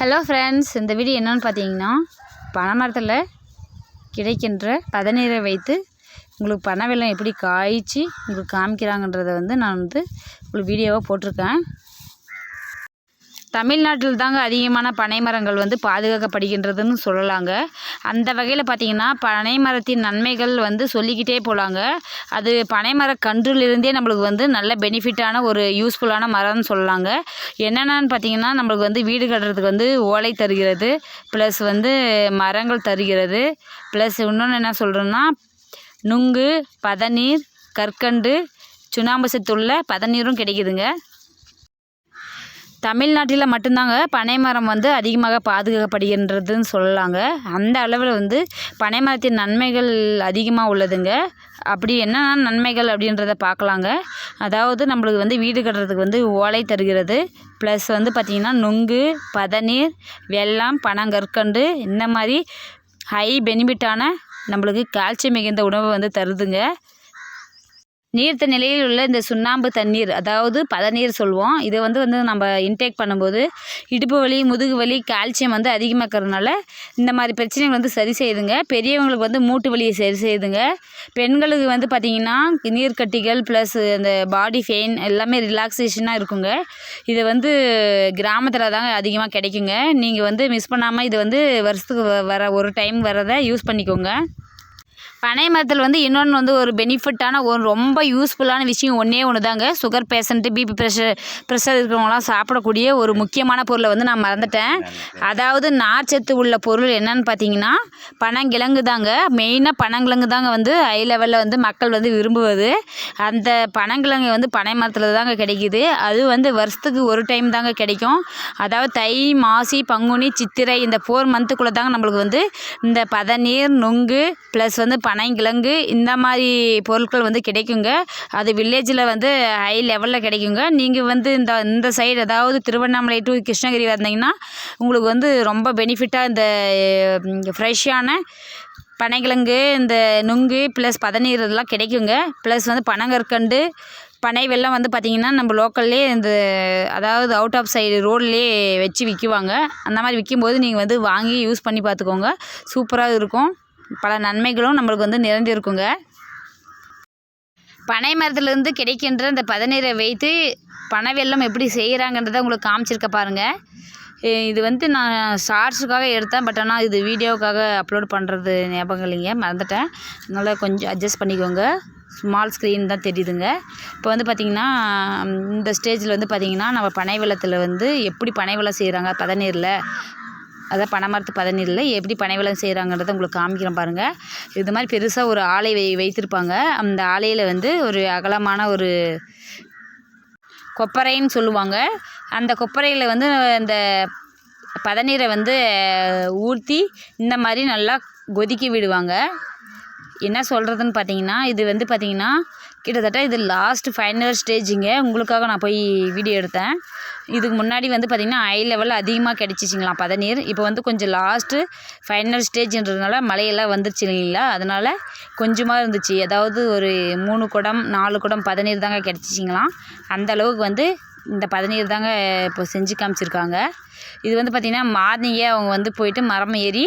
Hello friends இந்த video என்னென்னு பார்த்தீங்கன்னா பனைமரத்தில் கிடைக்கின்ற பதநீரை வைத்து உங்களுக்கு பனை வெள்ளம் எப்படி காய்ச்சி உங்களுக்கு காமிக்கிறாங்கன்றதை வந்து நான் வந்து உங்களுக்கு வீடியோவாக போட்டிருக்கேன். தமிழ்நாட்டில் தாங்க அதிகமான பனை மரங்கள் வந்து பாதுகாக்கப்படுகின்றதுன்னு சொல்லலாங்க. அந்த வகையில் பார்த்திங்கன்னா பனை மரத்தின் நன்மைகள் வந்து சொல்லிக்கிட்டே போகலாங்க அது பனை மர கன்றுலேருந்தே நம்மளுக்கு வந்து நல்ல பெனிஃபிட்டான ஒரு யூஸ்ஃபுல்லான மரம்னு சொல்லலாங்க. என்னென்னு பார்த்திங்கன்னா நம்மளுக்கு வந்து வீடு கட்டுறதுக்கு வந்து ஓலை தருகிறது ப்ளஸ் வந்து மரங்கள் தருகிறது ப்ளஸ் இன்னொன்று என்ன சொல்கிறேன்னா நுங்கு பதநீர் கற்கண்டு சுண்ணாம்பு சத்துள்ள பதநீரும் கிடைக்குதுங்க. தமிழ்நாட்டில் மட்டும்தாங்க பனை மரம் வந்து அதிகமாக பாதுகாக்கப்படுகின்றதுன்னு சொல்லலாங்க. அந்த அளவில் வந்து பனை மரத்தின் நன்மைகள் அதிகமாக உள்ளதுங்க. அப்படி என்னென்ன நன்மைகள் அப்படின்றத பார்க்கலாங்க. அதாவது நம்மளுக்கு வந்து வீடு கட்டுறதுக்கு வந்து ஓலை தருகிறது. ப்ளஸ் வந்து பார்த்திங்கன்னா நுங்கு பதநீர் வெல்லம் பனங்கற்கண்டு இந்த மாதிரி ஹை பெனிஃபிட்டான நம்மளுக்கு கால்சியம் மிகுந்த உணவு வந்து தருதுங்க. நீர்த்த நிலையில் உள்ள இந்த சுண்ணாம்பு தண்ணீர் அதாவது பதநீர் சொல்லுவோம் இதை வந்து வந்து நம்ம இன்டேக் பண்ணும்போது இடுப்பு வலி முதுகு வலி கால்சியம் வந்து அதிகமாக்கிறதுனால இந்த மாதிரி பிரச்சனைகள் வந்து சரி செய்யுதுங்க. பெரியவங்களுக்கு வந்து மூட்டு வலியை சரி செய்யுதுங்க. பெண்களுக்கு வந்து பார்த்திங்கன்னா நீர்க்கட்டிகள் ப்ளஸ் இந்த பாடி பெயின் எல்லாமே ரிலாக்ஸேஷனாக இருக்குங்க. இது வந்து கிராமத்தில் தாங்க அதிகமாக கிடைக்குங்க. நீங்கள் வந்து மிஸ் பண்ணாமல் இது வந்து வருஷத்துக்கு வர ஒரு டைம் வரதை யூஸ் பண்ணிக்கோங்க. பனை மரத்தில் வந்து இன்னொன்று வந்து ஒரு பெனிஃபிட்டான ஒரு ரொம்ப யூஸ்ஃபுல்லான விஷயம் ஒன்றே ஒன்று தாங்க sugar patient BP pressure pressure இருக்கிறவங்களாம் சாப்பிடக்கூடிய ஒரு முக்கியமான பொருளை வந்து நான் மறந்துட்டேன். அதாவது நார்ச்சத்து உள்ள பொருள் என்னன்னு பார்த்தீங்கன்னா பனங்கிழங்கு தாங்க மெயினாக பனங்கிழங்கு தாங்க வந்து ஹை லெவலில் வந்து மக்கள் வந்து விரும்புவது. அந்த பனங்கிழங்கு வந்து பனை மரத்தில் தாங்க கிடைக்கிது. அது வந்து வருஷத்துக்கு ஒரு டைம் தாங்க கிடைக்கும். அதாவது தை மாசி பங்குனி சித்திரை இந்த ஃபோர் மந்த்துக்குள்ளே தாங்க நம்மளுக்கு வந்து இந்த பதநீர் நொங்கு ப்ளஸ் வந்து பனைங்கிழங்கு இந்த மாதிரி பொருட்கள் வந்து கிடைக்குங்க. அது வில்லேஜில் வந்து ஹை லெவலில் கிடைக்குங்க. நீங்கள் வந்து இந்த இந்த சைடு அதாவது திருவண்ணாமலை டு கிருஷ்ணகிரி வந்தீங்கன்னா உங்களுக்கு வந்து ரொம்ப பெனிஃபிட்டாக இந்த ஃப்ரெஷ்ஷான பனைக்கிழங்கு இந்த நுங்கு ப்ளஸ் பதநீர் இதெல்லாம் கிடைக்குங்க. ப்ளஸ் வந்து பனங்கற்கண்டு பனை வெள்ளம் வந்து பார்த்திங்கன்னா நம்ம லோக்கல்லே இந்த அதாவது அவுட் ஆஃப் சைடு ரோட்லேயே வச்சு விற்குவாங்க அந்த மாதிரி விற்கும்போது நீங்கள் வந்து வாங்கி யூஸ் பண்ணி பார்த்துக்கோங்க சூப்பராக இருக்கும். பல நன்மைகளும் நம்மளுக்கு வந்து நிறைந்திருக்குங்க. பனை மரத்துலேருந்து கிடைக்கின்ற அந்த பதநீரை வைத்து பனை வெள்ளம் எப்படி செய்கிறாங்கன்றதை உங்களுக்கு காமிச்சிருக்க பாருங்கள் இது வந்து நான் ஷார்ட்ஸுக்காக எடுத்தேன் பட் ஆனால் இது வீடியோவுக்காக அப்லோட் பண்ணுறது ஞாபகம் இல்லைங்க மறந்துட்டேன். அதனால் கொஞ்சம் அட்ஜஸ்ட் பண்ணிக்கோங்க. ஸ்மால் ஸ்க்ரீன் தான் தெரியுதுங்க. இப்போ வந்து பார்த்திங்கன்னா இந்த ஸ்டேஜில் வந்து பார்த்திங்கன்னா நம்ம பனை வெள்ளத்தில் வந்து எப்படி பனை வெள்ளம் செய்கிறாங்க பதநீரில் அதாவது பனைமரத்து பதநீரில் எப்படி பனை வெல்லம் செய்கிறாங்கன்றத உங்களுக்கு காமிக்கிறேன் பாருங்கள் இது மாதிரி பெருசாக ஒரு ஆலை வை வைத்திருப்பாங்க. அந்த ஆலையில் வந்து ஒரு அகலமான ஒரு கொப்பரைன்னு சொல்லுவாங்க. அந்த கொப்பரையில் வந்து இந்த பதநீரை வந்து ஊற்றி இந்த மாதிரி நல்லா கொதிக்க விடுவாங்க. என்ன சொல்கிறதுன்னு பார்த்தீங்கன்னா இது வந்து பார்த்திங்கன்னா கிட்டத்தட்ட இது லாஸ்ட் ஃபைனல் ஸ்டேஜுங்க உங்களுக்காக நான் போய் வீடியோ எடுத்தேன். இதுக்கு முன்னாடி வந்து பார்த்திங்கன்னா ஹை லெவலில் அதிகமாக கிடச்சிச்சிங்களாம் பதநீர்? இப்போ வந்து கொஞ்சம் லாஸ்ட்டு ஃபைனல் ஸ்டேஜ்ன்றதுனால மழையெல்லாம் வந்துருச்சு இல்லைங்களா? அதனால் கொஞ்சமாக இருந்துச்சு. ஏதாவது ஒரு மூணு குடம் நாலு குடம் பதநீர் தாங்க கிடச்சிச்சிங்களாம் அந்த அளவுக்கு வந்து இந்த பதநீர் தாங்க இப்போ செஞ்சு காமிச்சிருக்காங்க. இது வந்து பார்த்திங்கன்னா மார்னிங்கே அவங்க வந்து போயிட்டு மரம் ஏறி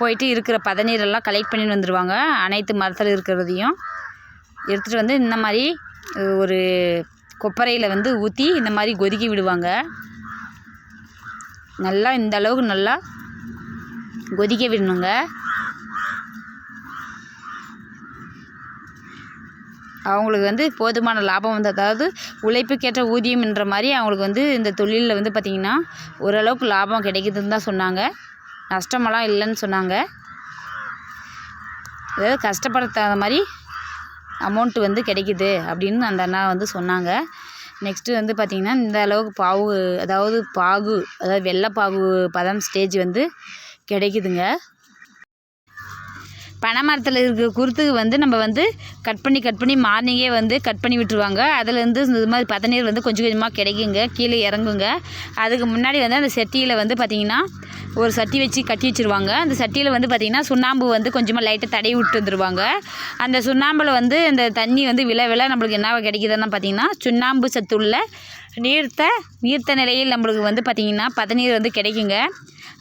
போயிட்டு இருக்கிற பதநீரெல்லாம் கலெக்ட் பண்ணிட்டு வந்துடுவாங்க அனைத்து மரத்தில் இருக்கிறதையும். எடுத்துகிட்டு வந்து இந்த மாதிரி ஒரு கொப்பரையில் வந்து ஊற்றி இந்த மாதிரி கொதிக்க விடுவாங்க. நல்லா இந்த அளவுக்கு நல்லா கொதிக்க விடணுங்க. அவங்களுக்கு வந்து போதுமான லாபம் வந்து அதாவது உழைப்புக்கேற்ற ஊதியம்ன்ற மாதிரி அவங்களுக்கு வந்து இந்த தொழிலில் வந்து பார்த்திங்கன்னா ஓரளவுக்கு லாபம் கிடைக்குதுன்னு தான் சொன்னாங்க. நஷ்டமெல்லாம் இல்லைன்னு சொன்னாங்க. அதாவது கஷ்டப்படுற மாதிரி அமௌண்ட்டு வந்து கிடைக்கிது அப்படின்னு அந்த அண்ணா வந்து சொன்னாங்க. நெக்ஸ்ட்டு வந்து பார்த்திங்கன்னா இந்த அளவுக்கு பாகு அதாவது பாகு அதாவது வெள்ளைப்பாகு பதம் ஸ்டேஜ் வந்து கிடைக்கிதுங்க. பனை மரத்தில் இருக்கிற குருத்துக்கு வந்து நம்ம வந்து கட் பண்ணி கட் பண்ணி மார்னிங்கே வந்து கட் பண்ணி விட்டுருவாங்க. அதுலேருந்து இது மாதிரி பதநீர் வந்து கொஞ்சம் கொஞ்சமாக கிடைக்குங்க. கீழே இறங்குங்க. அதுக்கு முன்னாடி வந்து அந்த செட்டியில் வந்து பார்த்திங்கன்னா ஒரு சட்டி வச்சு கட்டி வச்சுருவாங்க. அந்த சட்டியில் வந்து பார்த்திங்கன்னா சுண்ணாம்பு வந்து கொஞ்சமாக லைட்டாக தடவி விட்டு வந்துருவாங்க. அந்த சுண்ணாம்பில் வந்து இந்த தண்ணி வந்து வில வில நம்மளுக்கு என்ன கிடைக்குதுன்னு பார்த்தீங்கன்னா சுண்ணாம்பு சத்துள்ள நீர்த்த நீர்த்த நிலையில் நம்மளுக்கு வந்து பார்த்திங்கன்னா பதநீர் வந்து கிடைக்குங்க.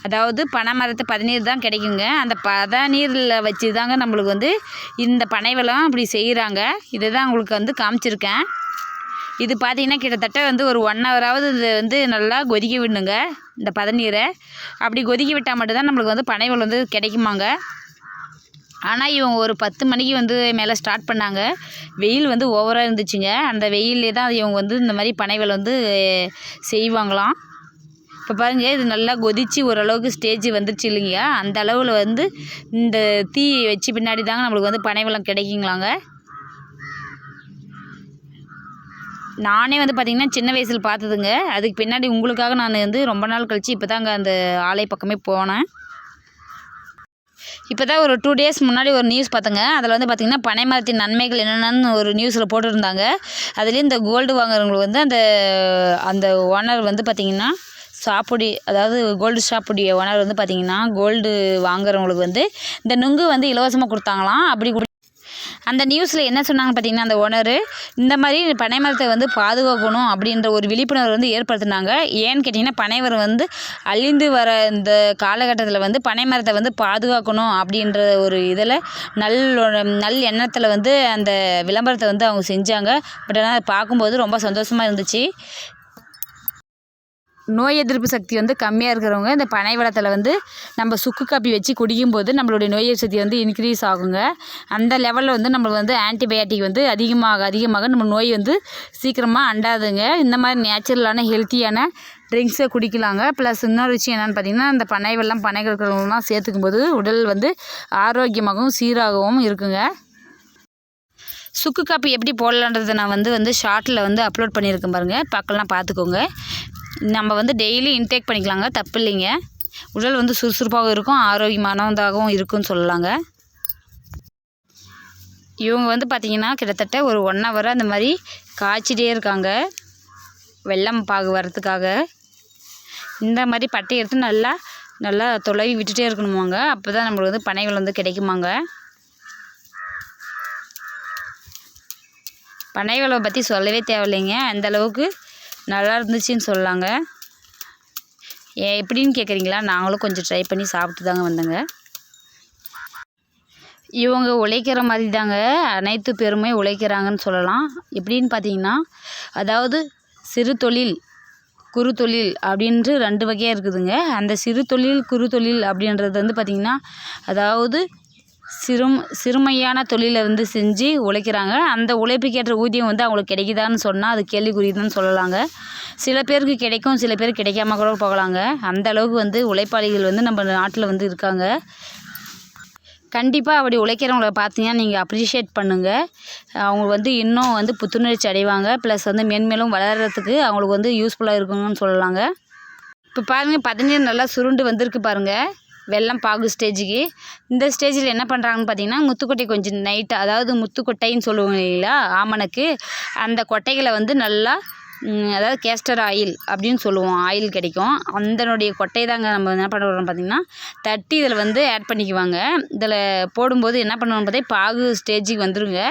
அதாவது பனை மரத்து பதநீர் தான் கிடைக்குங்க. அந்த பதநீரில் வச்சு தாங்க நம்மளுக்கு வந்து இந்த பனை அப்படி செய்கிறாங்க இதை தான் உங்களுக்கு வந்து காமிச்சிருக்கேன். இது பார்த்தீங்கன்னா கிட்டத்தட்ட வந்து ஒரு ஒன் ஹவராவது இது வந்து நல்லா கொதிக்க விடணுங்க இந்த பதநீரை. அப்படி கொதிக்க விட்டால் மட்டும்தான் நம்மளுக்கு வந்து பனை வந்து கிடைக்குமாங்க. ஆனால் இவங்க ஒரு பத்து மணிக்கு வந்து மேலே ஸ்டார்ட் பண்ணாங்க. வெயில் வந்து ஓவராக இருந்துச்சுங்க. அந்த வெயிலே தான் இவங்க வந்து இந்த மாதிரி பனைகள் வந்து செய்வாங்களாம். இப்போ பாருங்கள் இது நல்லா கொதித்து ஓரளவுக்கு ஸ்டேஜ் வந்துருச்சு இல்லைங்க அந்த அளவில் வந்து இந்த தீ வச்சு பின்னாடி தாங்க நம்மளுக்கு வந்து பனைவளம் கிடைக்குங்களாங்க. நானே வந்து பார்த்திங்கன்னா சின்ன வயசில் பார்த்ததுங்க அதுக்கு பின்னாடி உங்களுக்காக நான் வந்து ரொம்ப நாள் கழித்து இப்போ தாங்க அந்த ஆலை பக்கமே போனேன். இப்போ தான் ஒரு டூ டேஸ் முன்னாடி ஒரு நியூஸ் பார்த்தேங்க அதில் வந்து பார்த்திங்கன்னா பனை மரத்தின் நன்மைகள் என்னென்னு ஒரு நியூஸில் போட்டுருந்தாங்க. அதுலேயும் இந்த கோல்டு வாங்குறவங்களுக்கு வந்து அந்த அந்த ஓனர் வந்து பார்த்திங்கன்னா சாப்புடி அதாவது கோல்டு ஷாப்புடைய ஓனர் வந்து பார்த்திங்கன்னா கோல்டு வாங்குறவங்களுக்கு வந்து இந்த நுங்கு வந்து இலவசமாக கொடுத்தாங்களாம். அப்படி கொடு அந்த நியூஸில் என்ன சொன்னாங்க பார்த்தீங்கன்னா அந்த ஓனரு இந்த மாதிரி பனை மரத்தை வந்து பாதுகாக்கணும் அப்படின்ற ஒரு விழிப்புணர்வு வந்து ஏற்படுத்தினாங்க. ஏன்னு கேட்டிங்கன்னா பனைவர் வந்து அழிந்து வர இந்த காலகட்டத்தில் வந்து பனை மரத்தை வந்து பாதுகாக்கணும் அப்படின்ற ஒரு இதில் நல் நல் எண்ணத்தில் வந்து அந்த விளம்பரத்தை வந்து அவங்க செஞ்சாங்க. பட் ஆனால் அதை பார்க்கும்போது ரொம்ப சந்தோஷமாக இருந்துச்சு. நோய் எதிர்ப்பு சக்தி வந்து கம்மியாக இருக்கிறவங்க இந்த பனை வளத்தில் வந்து நம்ம சுக்கு காப்பி வச்சு குடிக்கும்போது நம்மளுடைய நோய் எதிர்ப்பு சக்தி வந்து இன்க்ரீஸ் ஆகுங்க. அந்த லெவலில் வந்து நம்மளுக்கு வந்து ஆன்டிபயாட்டிக் வந்து அதிகமாக அதிகமாக நம்ம நோய் வந்து சீக்கிரமாக அண்டாதுங்க. இந்த மாதிரி நேச்சுரலான ஹெல்த்தியான ட்ரிங்க்ஸை குடிக்கலாங்க. ப்ளஸ் இன்னொரு விஷயம் என்னென்னு பார்த்தீங்கன்னா இந்த பனை வெள்ளம் பனை கற்கள்லாம் சேர்த்துக்கும் போது உடல் வந்து ஆரோக்கியமாகவும் சீராகவும் இருக்குங்க. சுக்கு காப்பி எப்படி போடலான்றதை நான் வந்து வந்து ஷார்ட்டில் வந்து அப்லோட் பண்ணியிருக்கேன் பாருங்கள் பக்கம்லாம் பார்த்துக்கோங்க. நம்ம வந்து டெய்லி இன்டேக் பண்ணிக்கலாங்க. தப்பு இல்லைங்க உடல் வந்து சுறுசுறுப்பாகவும் இருக்கும் ஆரோக்கியமானதாகவும் இருக்குன்னு சொல்லலாங்க. இவங்க வந்து பார்த்திங்கன்னா கிட்டத்தட்ட ஒரு ஒன் ஹவராக அந்த மாதிரி காய்ச்சிட்டே இருக்காங்க. வெள்ளம் பாகு வரத்துக்காக இந்த மாதிரி பட்டை எடுத்து நல்லா நல்லா தொலைவி விட்டுட்டே இருக்கணுமாங்க. அப்போ தான் நம்மளுக்கு வந்து பனைகள் வந்து கிடைக்குமாங்க. பனைகளை பற்றி சொல்லவே தேவையில்லைங்க. அந்தளவுக்கு நல்லா இருந்துச்சுன்னு சொல்லாங்க. ஏ எப்படின்னு கேட்குறீங்களா நாங்களும் கொஞ்சம் ட்ரை பண்ணி சாப்பிட்டு தாங்க வந்தோங்க. இவங்க உழைக்கிற மாதிரி தாங்க அனைத்து பேருமே உழைக்கிறாங்கன்னு சொல்லலாம். எப்படின்னு பார்த்தீங்கன்னா அதாவது சிறு தொழில் குறு தொழில் அப்படின்ட்டு ரெண்டு வகையாக இருக்குதுங்க. அந்த சிறு தொழில் குறு தொழில் அப்படின்றது வந்து பார்த்திங்கன்னா அதாவது சிறும் சிறுமையான தொழிலை வந்து செஞ்சு உழைக்கிறாங்க. அந்த உழைப்புக்கேற்ற ஊதியம் வந்து அவங்களுக்கு கிடைக்குதான்னு சொன்னால் அது கேள்விக்குரியதுன்னு சொல்லலாங்க. சில பேருக்கு கிடைக்கும் சில பேர் கிடைக்காம கூட போகலாங்க. அந்த அளவுக்கு வந்து உழைப்பாளிகள் வந்து நம்ம நாட்டில் வந்து இருக்காங்க. கண்டிப்பாக அப்படி உழைக்கிறவங்கள பார்த்தீங்கன்னா நீங்கள் அப்ரிஷியேட் பண்ணுங்கள் அவங்க வந்து இன்னும் வந்து புத்துணர்ச்சி அடைவாங்க. ப்ளஸ் வந்து மேன்மேலும் வளர்கிறதுக்கு அவங்களுக்கு வந்து யூஸ்ஃபுல்லாக இருக்குங்கன்னு சொல்லலாங்க. இப்போ பாருங்கள் பதினீர் நல்லா சுருண்டு வந்திருக்கு பாருங்கள் வெள்ளம் பாகு ஸ்டேஜுக்கு இந்த ஸ்டேஜில் என்ன பண்ணுறாங்கன்னு பார்த்தீங்கன்னா முத்துக்கொட்டை கொஞ்சம் நைட்டு அதாவது முத்துக்கொட்டைன்னு சொல்லுவோம் இல்லைங்களா ஆமணக்கு அந்த கொட்டைகளை வந்து நல்லா அதாவது கேஸ்டர் ஆயில் அப்படின்னு சொல்லுவோம் ஆயில் கிடைக்கும். அந்தனுடைய கொட்டை தாங்க நம்ம என்ன பண்ணுறோம் பார்த்திங்கன்னா தட்டி இதில் வந்து ஆட் பண்ணிக்குவாங்க. இதில் போடும்போது என்ன பண்ணுவோம் பார்த்தா பாகு ஸ்டேஜுக்கு வந்துருங்க.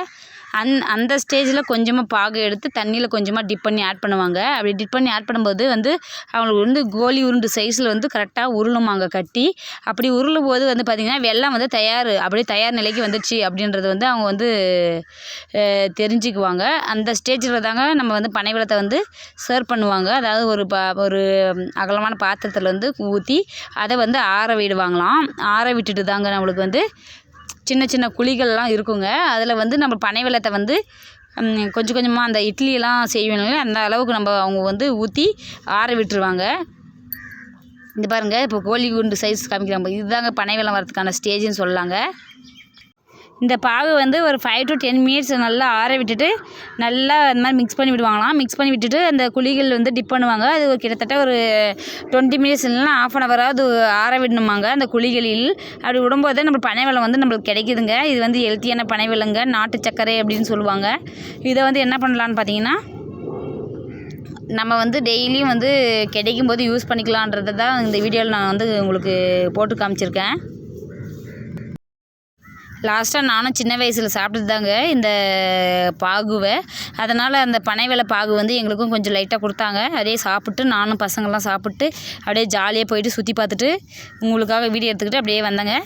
அந் அந்த ஸ்டேஜில் கொஞ்சமாக பாகு எடுத்து தண்ணியில் கொஞ்சமாக டிப் பண்ணி ஆட் பண்ணுவாங்க. அப்படி டிப் பண்ணி ஆட் பண்ணும்போது வந்து அவங்களுக்கு வந்து கோலி உருண்டு சைஸில் வந்து கரெக்டாக உருளுமாங்க கட்டி. அப்படி உருளும் போது வந்து பார்த்திங்கன்னா வெள்ளம் வந்து தயார் அப்படியே தயார் நிலைக்கு வந்துடுச்சு அப்படின்றது வந்து அவங்க வந்து தெரிஞ்சுக்குவாங்க. அந்த ஸ்டேஜில் தாங்க நம்ம வந்து பனை வெள்ளத்தை வந்து சர்வ் பண்ணுவாங்க. அதாவது ஒரு ப ஒரு அகலமான பாத்திரத்தில் வந்து ஊற்றி அதை வந்து ஆற விடுவாங்களாம். ஆற விட்டுட்டு தாங்க நம்மளுக்கு வந்து சின்ன சின்ன குழிகள்லாம் இருக்குங்க. அதில் வந்து நம்ம பனை வெள்ளத்தை வந்து கொஞ்சம் கொஞ்சமாக அந்த இட்லியெல்லாம் செய்வேன் அந்த அளவுக்கு நம்ம அவங்க வந்து ஊற்றி ஆற விட்டுருவாங்க. இந்த பாருங்கள் இப்போ கோழி குண்டு சைஸ் காமிக்கிறாங்க. இதுதாங்க பனை வெள்ளம் வரதுக்கான ஸ்டேஜுன்னு சொல்லலாங்க இந்த பாகு வந்து ஒரு ஃபைவ் டு டென் மினிட்ஸ் நல்லா ஆற விட்டுட்டு நல்லா இந்த மாதிரி மிக்ஸ் பண்ணி விடுவாங்களாம். மிக்ஸ் பண்ணி விட்டுட்டு அந்த குழிகள் வந்து டிப் பண்ணுவாங்க. அது ஒரு கிட்டத்தட்ட ஒரு டுவெண்ட்டி மினிட்ஸ் இல்லைனா ஆஃப் அன் ஹவராவது ஆற விடணுமாங்க. அந்த குழிகளில் அப்படி விடும்போது நம்ம பனை வெள்ளம் வந்து நம்மளுக்கு கிடைக்குதுங்க. இது வந்து ஹெல்த்தியான பனை வெள்ளங்க நாட்டு சர்க்கரை அப்படின்னு சொல்லுவாங்க. இதை வந்து என்ன பண்ணலான்னு பார்த்தீங்கன்னா நம்ம வந்து டெய்லியும் வந்து கிடைக்கும் போது யூஸ் பண்ணிக்கலான்றதை தான் இந்த வீடியோவில் நான் வந்து உங்களுக்கு போட்டு காமிச்சிருக்கேன். லாஸ்ட்டாக நானும் சின்ன வயசில் சாப்பிட்டது தாங்க இந்த பாகுவை. அதனால் அந்த பனை பாகு வந்து எங்களுக்கும் கொஞ்சம் லைட்டாக கொடுத்தாங்க. அதே சாப்பிட்டு நானும் பசங்கள்லாம் சாப்பிட்டு அப்படியே ஜாலியாக போயிட்டு சுற்றி பார்த்துட்டு உங்களுக்காக வீடியோ எடுத்துக்கிட்டு அப்படியே வந்தேங்க.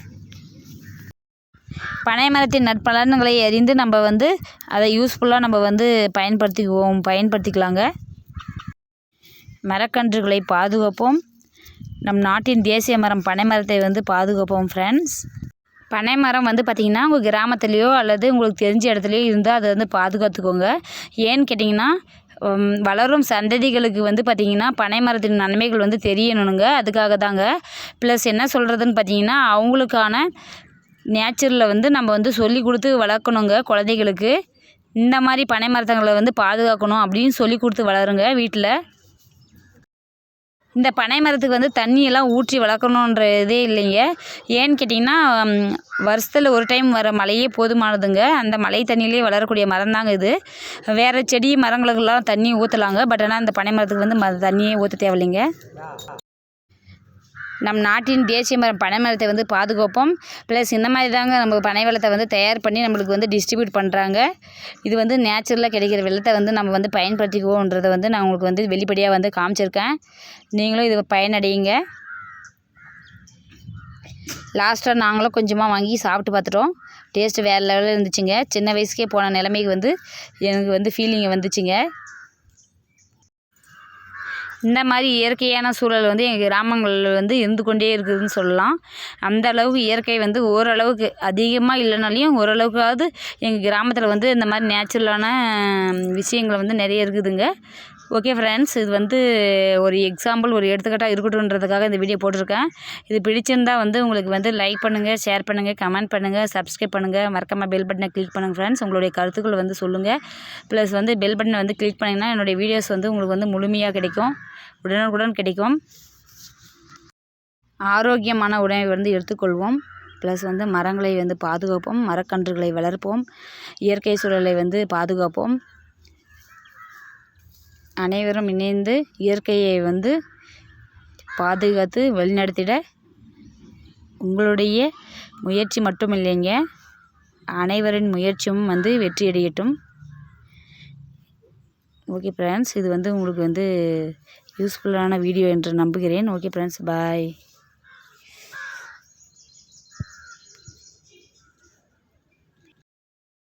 பனை மரத்தின் நற்பலன்களை அறிந்து நம்ம வந்து அதை யூஸ்ஃபுல்லாக நம்ம வந்து பயன்படுத்திக்குவோம் பயன்படுத்திக்கலாங்க. மரக்கன்றுகளை பாதுகாப்போம். நம் நாட்டின் தேசிய மரம் பனை மரத்தை வந்து பாதுகாப்போம் ஃப்ரெண்ட்ஸ் பனை மரம் வந்து பார்த்திங்கன்னா உங்கள் கிராமத்துலேயோ அல்லது உங்களுக்கு தெரிஞ்ச இடத்துலையோ இருந்தால் அதை வந்து பாதுகாத்துக்கோங்க. ஏன்னு கேட்டிங்கன்னா வளரும் சந்ததிகளுக்கு வந்து பார்த்திங்கன்னா பனை மரத்தின் நன்மைகள் வந்து தெரியணுங்க. அதுக்காக தாங்க. ப்ளஸ் என்ன சொல்கிறதுன்னு பார்த்தீங்கன்னா அவங்களுக்கான நேச்சரில் வந்து நம்ம வந்து சொல்லி கொடுத்து வளர்க்கணுங்க குழந்தைகளுக்கு. இந்த மாதிரி பனை மரத்தங்களை வந்து பாதுகாக்கணும் அப்படின்னு சொல்லி கொடுத்து வளருங்க வீட்டில் இந்த பனை மரத்துக்கு வந்து தண்ணியெல்லாம் ஊற்றி வளர்க்கணுன்ற இதே இல்லைங்க. ஏன்னு கேட்டிங்கன்னா வருஷத்தில் ஒரு டைம் வர மழையே போதுமானதுங்க. அந்த மழை தண்ணியிலே வளரக்கூடிய மரம் தாங்க இது. வேறு செடி மரங்களுக்கெல்லாம் தண்ணி ஊற்றலாங்க பட் ஆனால் இந்த பனை மரத்துக்கு வந்து ம தண்ணியே ஊற்ற தேவையில்லைங்க. நம் நாட்டின் தேசிய மரம் பனை மரத்தை வந்து பாதுகாப்போம். ப்ளஸ் இந்த மாதிரி தாங்க நம்ம பனை வெள்ளத்தை வந்து தயார் பண்ணி நம்மளுக்கு வந்து டிஸ்ட்ரிபியூட் பண்ணுறாங்க இது வந்து நேச்சுரலாக கிடைக்கிற வெள்ளத்தை வந்து நம்ம வந்து பயன்படுத்திக்குவோன்றதை வந்து நான் உங்களுக்கு வந்து வெளிப்படையாக வந்து காமிச்சிருக்கேன். நீங்களும் இது பயனடையுங்க. லாஸ்ட்டாக நாங்களும் கொஞ்சமாக வாங்கி சாப்பிட்டு பார்த்துட்டோம். டேஸ்ட்டு வேறு லெவலில் இருந்துச்சுங்க. சின்ன வயசுக்கே போன நிலைமைக்கு வந்து எனக்கு வந்து ஃபீலிங் வந்துச்சுங்க. இந்த மாதிரி இயற்கையான சூழல் வந்து எங்கள் கிராமங்களில் வந்து இருந்து கொண்டே இருக்குதுன்னு சொல்லலாம். அந்த அளவுக்கு இயற்கை வந்து ஓரளவுக்கு அதிகமாக இல்லைனாலையும் ஓரளவுக்காவது எங்கள் கிராமத்தில் வந்து இந்த மாதிரி நேச்சுரலான விஷயங்கள் வந்து நிறைய இருக்குதுங்க. ஓகே ஃப்ரெண்ட்ஸ் இது வந்து ஒரு எக்ஸாம்பிள் ஒரு எடுத்துக்காட்டாக இருக்கட்டும்ன்றதுக்காக இந்த வீடியோ போட்டிருக்கேன். இது பிடிச்சிருந்தா வந்து உங்களுக்கு வந்து லைக் பண்ணுங்கள் ஷேர் பண்ணுங்கள் கமெண்ட் பண்ணுங்கள் சப்ஸ்கிரைப் பண்ணுங்கள் மறக்காமல் பெல் பட்டனை கிளிக் பண்ணுங்கள் ஃப்ரெண்ட்ஸ் உங்களுடைய கருத்துக்கள் வந்து சொல்லுங்கள் ப்ளஸ் வந்து பெல் பட்டனை வந்து கிளிக் பண்ணிங்கன்னா என்னுடைய வீடியோஸ் வந்து உங்களுக்கு வந்து முழுமையாக கிடைக்கும். உடனுக்குடன் கிடைக்கும். ஆரோக்கியமான உணவை வந்து எடுத்துக்கொள்வோம். ப்ளஸ் வந்து மரங்களை வந்து பாதுகாப்போம். மரக்கன்றுகளை வளர்ப்போம். இயற்கை சூழலை வந்து பாதுகாப்போம். அனைவரும் இணைந்து இயற்கையை வந்து பாதுகாத்து வழிநடத்திட உங்களுடைய முயற்சி மட்டும் இல்லைங்க அனைவரின் முயற்சியும் வந்து வெற்றியடையட்டும். ஓகே ஃப்ரெண்ட்ஸ் இது வந்து உங்களுக்கு வந்து யூஸ்ஃபுல்லான வீடியோ என்று நம்புகிறேன். Okay friends bye